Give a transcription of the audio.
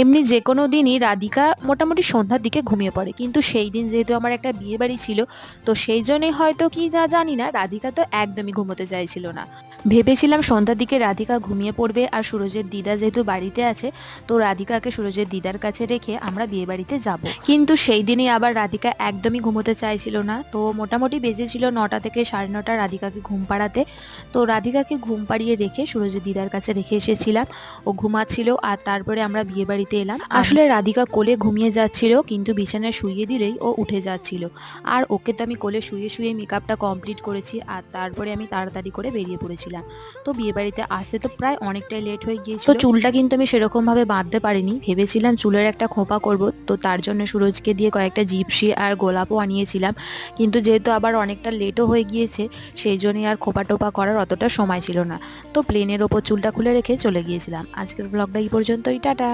এমনি যে কোনো দিনই রাধিকা মোটামুটি সন্ধ্যার দিকে ঘুমিয়ে পড়ে। কিন্তু সেই দিন যেহেতু আমার একটা বিয়ে বাড়ি ছিল, তো সেই জন্যই হয়তো কি যা জানি না, রাধিকা তো একদমই ঘুমোতে চাইছিল না। ভেবেছিলাম সন্ধ্যার দিকে রাধিকা ঘুমিয়ে পড়বে আর সুরজের দিদা যেহেতু বাড়িতে আছে, তো রাধিকাকে সুরজের দিদার কাছে রেখে আমরা বিয়ে বাড়িতে যাব। কিন্তু সেই দিনই আবার রাধিকা একদমই ঘুমোতে চাইছিল না, তো মোটামুটি বেজেছিল নটা থেকে সাড়ে নটা রাধিকাকে ঘুম পাড়াতে। তো রাধিকাকে ঘুম পাড়িয়ে রেখে সুরজের দিদার কাছে রেখে এসেছিলাম। ও ঘুমাচ্ছিল আর তারপরে আমরা বিয়ে বাড়িতে এলাম। আসলে রাধিকা কোলে ঘুমিয়ে যাচ্ছিল কিন্তু বিছানায় শুয়ে দিলেই ও উঠে যাচ্ছিল। আর ওকে তো আমি কোলে শুয়ে শুয়ে মেকআপটা কমপ্লিট করেছি আর তারপরে আমি তাড়াতাড়ি করে বেরিয়ে পড়েছিলাম। তো বিয়ে বাড়িতে আসতে তো প্রায় অনেকটাই লেট হয়ে গিয়েছিল। তো চুলটা কিন্তু আমি সেরকমভাবে বাঁধতে পারিনি। ভেবেছিলাম চুলের একটা খোপা করব তো তার জন্য সুরজকে দিয়ে কয়েকটা জিপসি আর গোলাপও আনিয়েছিলাম। কিন্তু যেহেতু আবার অনেকটা লেটও হয়ে গিয়েছে সেই জন্যই আর খোপা টোপা করার অতটা সময় ছিল না। তো প্লেনের ওপর চুলটা খুলে রেখে চলে গিয়েছিলাম। আজকের ব্লগটা এই পর্যন্তই টাটা!